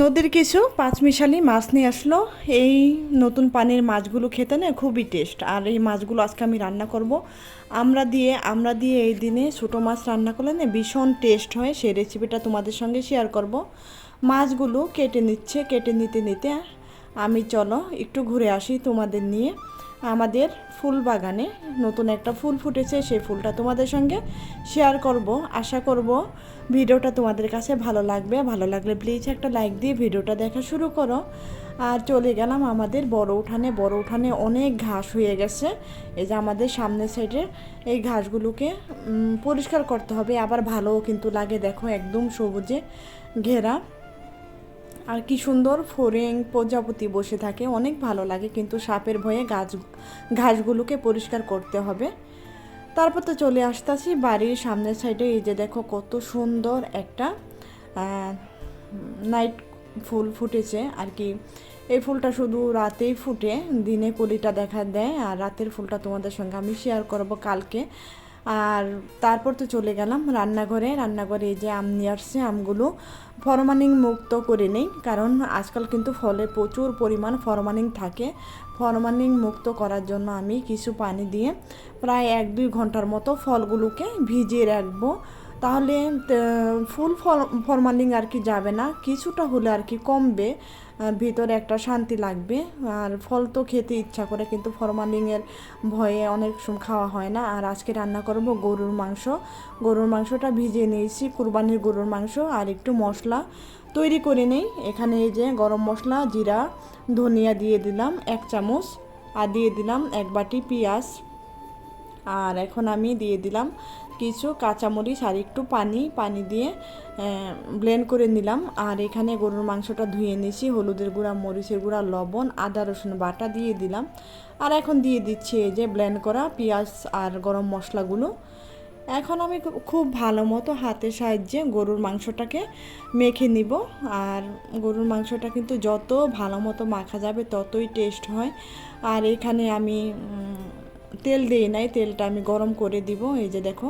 নদীর কিছু পাঁচমিশালি মাছ নিয়ে আসলো। এই নতুন পানির মাছগুলো খেতে না খুবই টেস্ট আর এই মাছগুলো আজকে আমি রান্না করব। আমরা দিয়ে আমরা দিয়ে এই দিনে ছোটো মাছ রান্না করলে না ভীষণ টেস্ট হয়। সেই রেসিপিটা তোমাদের সঙ্গে শেয়ার করব। মাছগুলো কেটে নিচ্ছে, কেটে নিতে নিতে আমি চলো একটু ঘুরে আসি তোমাদের নিয়ে। আমাদের ফুল বাগানে নতুন একটা ফুল ফুটেছে, সেই ফুলটা তোমাদের সঙ্গে শেয়ার করব। আশা করব ভিডিওটা তোমাদের কাছে ভালো লাগবে, ভালো লাগলে প্লিজ একটা লাইক দিয়ে ভিডিওটা দেখা শুরু করো। আর চলে গেলাম আমাদের বড় উঠানে বড় উঠানে অনেক ঘাস হয়ে গেছে। এই যে আমাদের সামনের সাইডে এই ঘাসগুলোকে পরিষ্কার করতে হবে, আবার ভালোও কিন্তু লাগে, দেখো একদম সবুজে ঘেরা। আর কি সুন্দর ফড়িং প্রজাপতি বসে থাকে, অনেক ভালো লাগে, কিন্তু সাপের ভয়ে গাছ, ঘাসগুলোকে পরিষ্কার করতে হবে। তারপর তো চলে আসতেছি বাড়ির সামনের সাইডে এই যে দেখো কত সুন্দর একটা নাইট ফুল ফুটেছে আর কি। এই ফুলটা শুধু রাতেই ফুটে, দিনে কলিটা দেখা দেয়। আর রাতের ফুলটা তোমাদের সঙ্গে আমি শেয়ার করব কালকে। আর তারপর তো চলে গেলাম রান্নাঘরে। রান্নাঘরে এই যে আম নিয়ে আসছে, আমগুলো ফরমানিং মুক্ত করে নেই, কারণ আজকাল কিন্তু ফলে প্রচুর পরিমাণ ফরমানিং থাকে। ফরমানিং মুক্ত করার জন্য আমি কিছু পানি দিয়ে প্রায় এক দুই ঘণ্টার মতো ফলগুলোকে ভিজিয়ে রাখব। তাহলে ফুল ফরমালিং আর কি যাবে না, কিছুটা হলে আর কি কমবে ভিতরে একটা শান্তি লাগবে, আর ফল তো খেতে ইচ্ছা করে, কিন্তু ফরমালিংয়ের ভয়ে অনেক খাওয়া হয় না, আর আজকে রান্না করব গরুর মাংস, গরুর মাংসটা ভিজিয়ে নিয়েছি, কুরবানির গরুর মাংস, আর একটু মশলা তৈরি করে নেই, এখানে এই যে গরম মশলা, জিরা, ধনিয়া দিয়ে দিলাম এক চামচ, আর দিয়ে দিলাম এক বাটি পেঁয়াজ, আর এখন আমি দিয়ে দিলাম কিছু কাঁচামরিচ আর একটু পানি পানি দিয়ে ব্লেন্ড করে নিলাম। আর এখানে গরুর মাংসটা ধুয়ে নিয়েছি, হলুদের গুঁড়া, মরিচের গুঁড়া, লবণ, আদা, রসুন বাটা দিয়ে দিলাম। আর এখন দিয়ে দিচ্ছি এই যে ব্লেন্ড করা পেঁয়াজ আর গরম মশলাগুলো। এখন আমি খুব ভালো মতো হাতের সাহায্যে গরুর মাংসটাকে মেখে নিব। আর গরুর মাংসটা কিন্তু যত ভালো মতো মাখা যাবে ততই টেস্ট হয়। আর এখানে আমি তেল দিই নাই তেলটা আমি গরম করে দিব এই যে দেখো।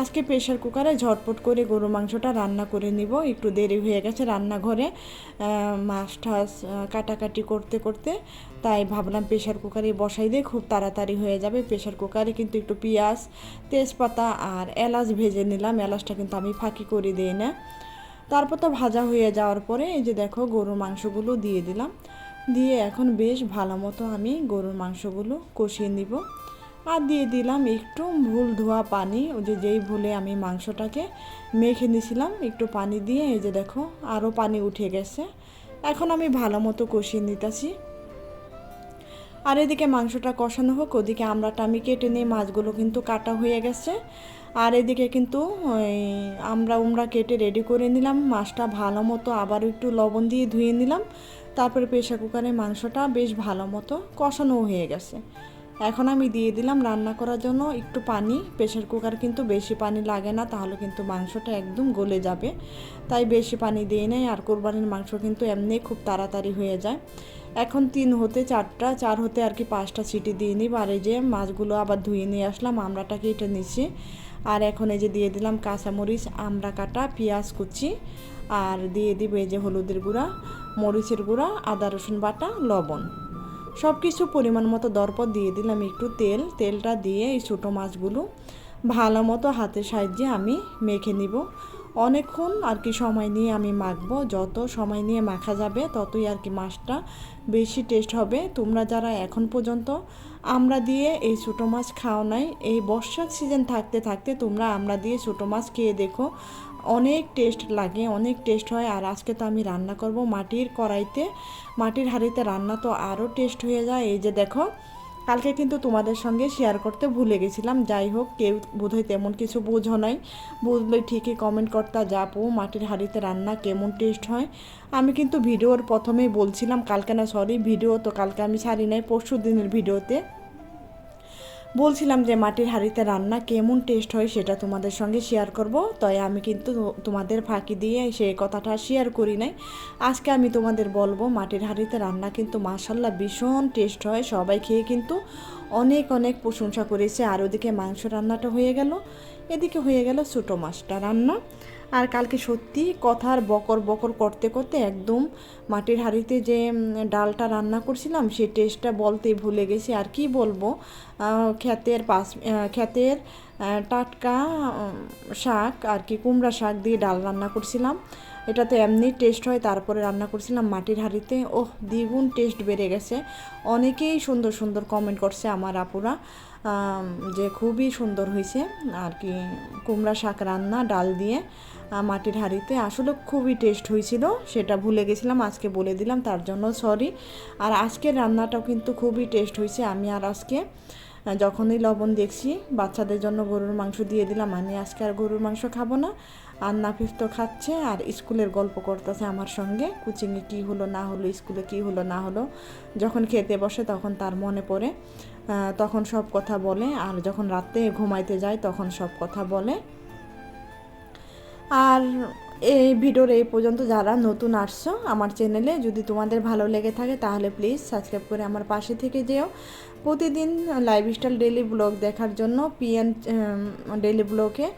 আজকে প্রেশার কুকারে ঝটপট করে গরু মাংসটা রান্না করে নিব একটু দেরি হয়ে গেছে রান্নাঘরে। মাছ আহ, কাটাকাটি করতে করতে তাই ভাবলাম প্রেশার কুকারে বসাই দিয়ে খুব তাড়াতাড়ি হয়ে যাবে। প্রেশার কুকারে কিন্তু একটু পেঁয়াজ তেজপাতা আর এলাচ ভেজে নিলাম এলাচটা কিন্তু আমি ফাঁকি করে দিই না। তারপর তো ভাজা হয়ে যাওয়ার পরে এই যে দেখো গরুর মাংসগুলো দিয়ে দিলাম। দিয়ে এখন বেশ ভালো মতো আমি গরুর মাংসগুলো কষিয়ে নিব। আর দিয়ে দিলাম একটু ভুল ধোয়া পানি। ওই যে যেই ভুলে আমি মাংসটাকে মেখে নিয়েছিলাম, একটু পানি দিয়ে এই যে দেখো আরও পানি উঠে গেছে। এখন আমি ভালো মতো কষিয়ে নিতেছি। আর এদিকে মাংসটা কষানো হোক, ওদিকে আমড়াটা আমি কেটে নিই, মাছগুলো কিন্তু কাটা হয়ে গেছে। আর এদিকে কিন্তু আমরা উমরা কেটে রেডি করে নিলাম। মাছটা ভালো মতো আবার একটু লবণ দিয়ে ধুয়ে নিলাম। তারপরে প্রেশার কুকারে মাংসটা বেশ ভালো মতো কষানো হয়ে গেছে। এখন আমি দিয়ে দিলাম রান্না করার জন্য একটু পানি। প্রেশার কুকার কিন্তু বেশি পানি লাগে না, তাহলে কিন্তু মাংসটা একদম গলে যাবে। তাই বেশি পানি দিয়ে নেই, আর কোরবানির মাংস কিন্তু এমনি খুব তাড়াতাড়ি হয়ে যায়। এখন তিন হতে চারটা, চার হতে আর কি পাঁচটা সিটি দিয়ে নিই আর যে মাছগুলো আবার ধুয়ে নিয়ে আসলাম, আমড়াটা কেটে নিচ্ছি। আর এখন এই যে দিয়ে দিলাম কাঁচামরিচ, আমড়া কাটা, পেঁয়াজ কুচি, আর দিয়ে দিব এই যে হলুদের গুঁড়া, মরিচের গুঁড়া, আদা রসুন বাটা, লবণ। সব কিছু পরিমাণ মতো দরপর দিয়ে দিলাম একটু তেল। তেলটা দিয়ে এই ছোটো মাছগুলো ভালো মতো হাতের সাহায্যে আমি মেখে নিব। অনেকক্ষণ আর কি সময় নিয়ে আমি মাখবো। যত সময় নিয়ে মাখা যাবে, ততই আর কি মাছটা বেশি টেস্ট হবে। তোমরা যারা এখন পর্যন্ত আমরা দিয়ে এই ছোটো মাছ খাও নাই, এই বর্ষার সিজন থাকতে থাকতে তোমরা আমরা দিয়ে ছোটো মাছ খেয়ে দেখো। অনেক টেস্ট লাগে, অনেক টেস্ট হয়। আর আজকে তো আমি রান্না করব মাটির কড়াইতে। মাটির হাঁড়িতে রান্না তো আরও টেস্ট হয়ে যায়। এই যে দেখো কালকে কিন্তু তোমাদের সঙ্গে শেয়ার করতে ভুলে গেছিলাম। যাই হোক, কেউ বোধহয় তেমন কিছু বোঝো নাই। বুঝলে ঠিকই কমেন্ট করতা যাব মাটির হাঁড়িতে রান্না কেমন টেস্ট হয়? আমি কিন্তু ভিডিওর প্রথমেই বলছিলাম, কালকে না সরি ভিডিও তো কালকে আমি ছাড়ি নাই পরশু দিনের ভিডিওতে। বলছিলাম যে মাটির হাঁড়িতে রান্না কেমন টেস্ট হয় সেটা তোমাদের সঙ্গে শেয়ার করব। তাই আমি কিন্তু তোমাদের ফাঁকি দিয়ে সে কথাটা শেয়ার করি নাই। আজকে আমি তোমাদের বলব মাটির হাঁড়িতে রান্না কিন্তু মাসাল্লাহ ভীষণ টেস্ট হয়। সবাই খেয়ে কিন্তু অনেক অনেক প্রশংসা করেছে। আর ওদিকে মাংস রান্নাটা হয়ে গেল। এদিকে হয়ে গেল ছোটো মাছটা রান্না। আর কালকে সত্যি কথার বকর বকর করতে করতে একদম মাটির হাঁড়িতে যে ডালটা রান্না করছিলাম সেই টেস্টটা বলতেই ভুলে গেছি। আর কি বলব? ক্ষেতের পাশ ক্ষেতের টাটকা শাক আর কি কুমড়া শাক দিয়ে ডাল রান্না করছিলাম। এটা তো এমনি টেস্ট হয়, তারপরে রান্না করছিলাম মাটির হাঁড়িতে। ওহ, দ্বিগুণ টেস্ট বেড়ে গেছে। অনেকেই সুন্দর সুন্দর কমেন্ট করছে আমার আপুরা যে খুবই সুন্দর হয়েছে। আর কি কুমড়া শাক রান্না, ডাল দিয়ে। মাটির হাঁড়িতে। আসলে খুবই টেস্ট হয়েছিল, সেটা ভুলে গেছিলাম, আজকে বলে দিলাম, তার জন্য সরি আর আজকের রান্নাটাও কিন্তু খুবই টেস্ট হয়েছে, আমি আর আজকে যখনই লবণ দেখছি, বাচ্চাদের জন্য গরুর মাংস দিয়ে দিলাম, আমি আজকে আর গরুর মাংস খাব না। আর নাফিস তো খাচ্ছে, আর স্কুলের গল্প করতেছে আমার সঙ্গে কোচিংয়ে কী হলো, না হলো, স্কুলে কী হলো, না হলো। যখন খেতে বসে তখন তার মনে পড়ে তখন সব কথা বলে, আর যখন রাতে ঘুমাইতে যায় তখন সব কথা বলে। আর এই ভিডিওর এই পর্যন্ত যারা নতুন আসছো আমার চ্যানেলে, যদি তোমাদের ভালো লেগে থাকে তাহলে প্লিজ সাবস্ক্রাইব করে আমার পাশে থেকে যেও। প্রতিদিন লাইফস্টাইল ডেলি ব্লগ দেখার জন্য পিএন ডেলি ব্লগে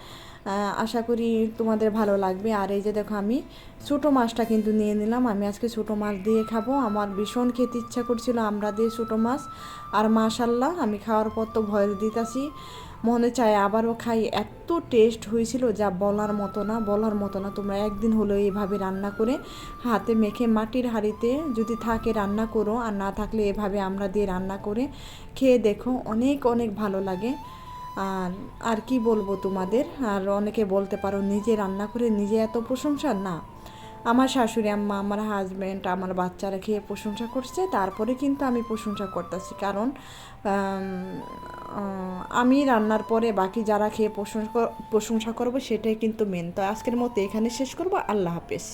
আশা করি তোমাদের ভালো লাগবে। আর এই যে দেখো আমি ছোটো মাছটা কিন্তু নিয়ে নিলাম। আমি আজকে ছোটো মাছ দিয়ে খাব। আমার ভীষণ খেতে ইচ্ছা করছিল আমরা দিয়ে ছোটো মাছ। আর মাশাল্লাহ আমি খাওয়ার পর তো ভয় দিতাছি। মনে চায় আবারও খাই। এত টেস্ট হয়েছিল যা বলার মতো না, বলার মতো না। তোমরা একদিন হলো এভাবে রান্না করে হাতে মেখে মাটির হাঁড়িতে যদি থাকে রান্না করো, আর না থাকলে এভাবে আমরা দিয়ে রান্না করে খেয়ে দেখো, অনেক অনেক ভালো লাগে। আর আর কি বলব তোমাদের? আর অনেকে বলতে পারো, নিজে রান্না করে নিজে এত প্রশংসা? না। আমার শাশুড়ি আম্মা, আমার হাজব্যান্ড আমার বাচ্চারা খেয়ে প্রশংসা করছে। তারপরে কিন্তু আমি প্রশংসা করতেছি। কারণ আমি রান্নার পরে বাকি যারা খেয়ে প্রশংসা প্রশংসা করব সেটাই কিন্তু মেন তো আজকের মতো এখানে শেষ করব। আল্লাহ হাফেজ।